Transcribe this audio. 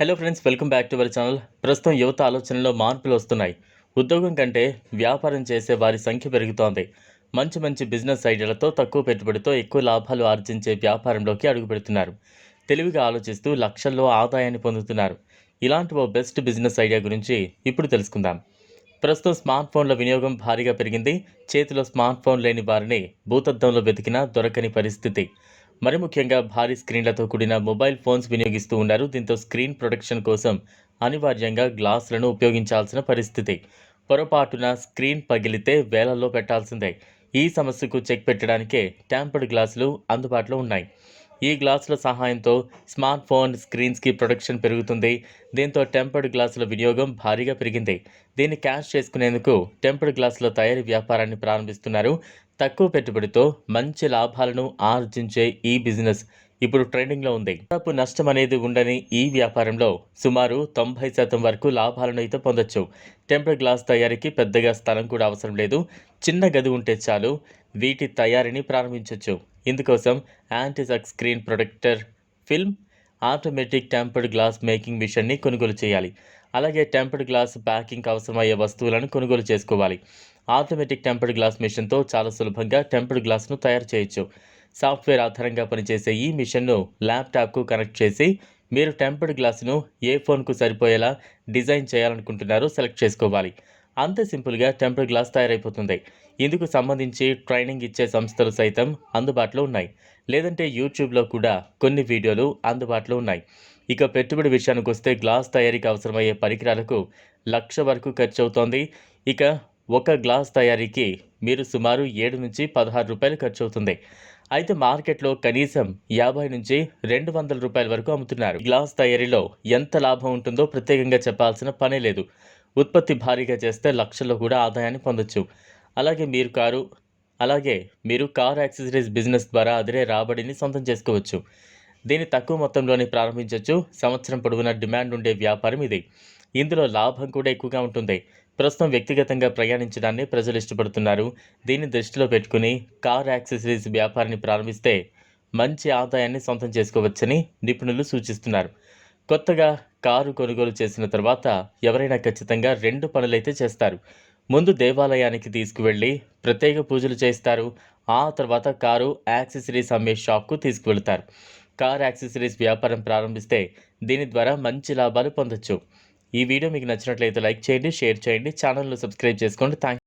Hello friends welcome back to our channel ప్రస్తుతం యువత ఆలోచనలో మార్పులు వస్తున్నాయి. ఉద్యోగం కంటే వ్యాపారం చేసే వారి సంఖ్య పెరుగుతోంది. మంచి మంచి బిజినెస్ ఐడియాలతో తక్కువ పెట్టుబడితో ఎక్కువ లాభాలు ఆర్జించే వ్యాపారంలోకి అడుగుపెడుతున్నారు తెలివిగా ఆలోచిస్తూ లక్షల్లో ఆదాయాన్ని పొందుతున్నారు. ఇలాంటి ఓ బెస్ట్ బిజినెస్ ఐడియా గురించి ఇప్పుడు తెలుసుకుందాం. ప్రస్తుతం స్మార్ట్ ఫోన్ల వినియోగం భారీగా పెరిగింది. చేతిలో స్మార్ట్ ఫోన్ లేని వారిని భూతద్దంలో వెతికినా దొరకని పరిస్థితి. మరి ముఖ్యంగా భారీ స్క్రీన్లతో కూడిన మొబైల్ ఫోన్స్ వినియోగిస్తూ ఉన్నారు. దీంతో స్క్రీన్ ప్రొటెక్షన్ కోసం అనివార్యంగా గ్లాసులను ఉపయోగించాల్సిన పరిస్థితి. పొరపాటున స్క్రీన్ పగిలితే వేలల్లో పెట్టాల్సిందే. ఈ సమస్యకు చెక్ పెట్టడానికే ట్యాంపర్డ్ గ్లాసులు అందుబాటులో ఉన్నాయి. ఈ గ్లాసుల సహాయంతో స్మార్ట్ ఫోన్ స్క్రీన్స్కి ప్రొటెక్షన్ పెరుగుతుంది. దీంతో టెంపర్డ్ గ్లాసుల వినియోగం భారీగా పెరిగింది. దీన్ని క్యాష్ చేసుకునేందుకు టెంపర్డ్ గ్లాసుల తయారీ వ్యాపారాన్ని ప్రారంభిస్తున్నారు. తక్కువ పెట్టుబడితో మంచి లాభాలను ఆర్జించే ఈ బిజినెస్ ఇప్పుడు ట్రెండింగ్లో ఉంది. దాదాపు నష్టం అనేది ఉండని ఈ వ్యాపారంలో సుమారు తొంభై శాతం వరకు లాభాలను అయితే పొందొచ్చు. టెంపర్ గ్లాస్ తయారీకి పెద్దగా స్థలం కూడా అవసరం లేదు. చిన్న గది ఉంటే చాలు వీటి తయారీని ప్రారంభించవచ్చు ఇందుకోసం యాంటీసక్ screen protector film automatic tempered glass making మిషన్ని కొనుగోలు చేయాలి. అలాగే టెంపర్డ్ గ్లాస్ ప్యాకింగ్ అవసరమయ్యే వస్తువులను కొనుగోలు చేసుకోవాలి. ఆటోమేటిక్ టెంపర్డ్ గ్లాస్ మిషన్తో చాలా సులభంగా టెంపర్డ్ గ్లాస్ను తయారు చేయొచ్చు. సాఫ్ట్వేర్ ఆధారంగా పనిచేసే ఈ మిషన్ను ల్యాప్టాప్కు కనెక్ట్ చేసి మీరు టెంపర్డ్ గ్లాస్ను ఏ ఫోన్కు సరిపోయేలా డిజైన్ చేయాలనుకుంటున్నారో సెలెక్ట్ చేసుకోవాలి. అంతే సింపుల్గా టెంపర్ గ్లాస్ తయారైపోతుంది. ఇందుకు సంబంధించి ట్రైనింగ్ ఇచ్చే సంస్థలు సైతం అందుబాటులో ఉన్నాయి. లేదంటే యూట్యూబ్లో కూడా కొన్ని వీడియోలు అందుబాటులో ఉన్నాయి. ఇక పెట్టుబడి విషయానికి వస్తే గ్లాస్ తయారీకి అవసరమయ్యే పరికరాలకు లక్ష వరకు ఖర్చు అవుతోంది ఇక ఒక గ్లాస్ తయారీకి మీరు సుమారు ఏడు నుంచి పదహారు రూపాయలు ఖర్చు అవుతుంది అయితే మార్కెట్లో కనీసం యాభై నుంచి రెండు వందల రూపాయల వరకు అమ్ముతున్నారు. గ్లాస్ తయారీలో ఎంత లాభం ఉంటుందో ప్రత్యేకంగా చెప్పాల్సిన పనే లేదు. ఉత్పత్తి భారీగా చేస్తే లక్షల్లో కూడా ఆదాయాన్ని పొందొచ్చు. అలాగే మీరు కారు అలాగే మీరు కార్ యాక్సెసరీస్ బిజినెస్ ద్వారా అదిరే రాబడిని సొంతం చేసుకోవచ్చు. దీన్ని తక్కువ మొత్తంలోనే ప్రారంభించవచ్చు సంవత్సరం పొడవునా డిమాండ్ ఉండే వ్యాపారం ఇది. ఇందులో లాభం కూడా ఎక్కువగా ఉంటుంది. ప్రస్తుతం వ్యక్తిగతంగా ప్రయాణించడాన్ని ప్రజలు ఇష్టపడుతున్నారు. దీన్ని దృష్టిలో పెట్టుకుని కార్ యాక్సెసరీస్ వ్యాపారాన్ని ప్రారంభిస్తే మంచి ఆదాయాన్ని సొంతం చేసుకోవచ్చని నిపుణులు సూచిస్తున్నారు. కొత్తగా కారు కొనుగోలు చేసిన తర్వాత ఎవరైనా ఖచ్చితంగా రెండు పనులైతే చేస్తారు. ముందు దేవాలయానికి తీసుకువెళ్ళి ప్రత్యేక పూజలు చేస్తారు. ఆ తర్వాత కారు యాక్సెసరీస్ అమ్మే షాప్కు తీసుకువెళ్తారు. కార్ యాక్సెసరీస్ వ్యాపారం ప్రారంభిస్తే దీని ద్వారా మంచి లాభాలు పొందొచ్చు. ఈ వీడియో మీకు నచ్చినట్లయితే లైక్ చేయండి షేర్ చేయండి ఛానల్ను సబ్స్క్రైబ్ చేసుకోండి. థ్యాంక్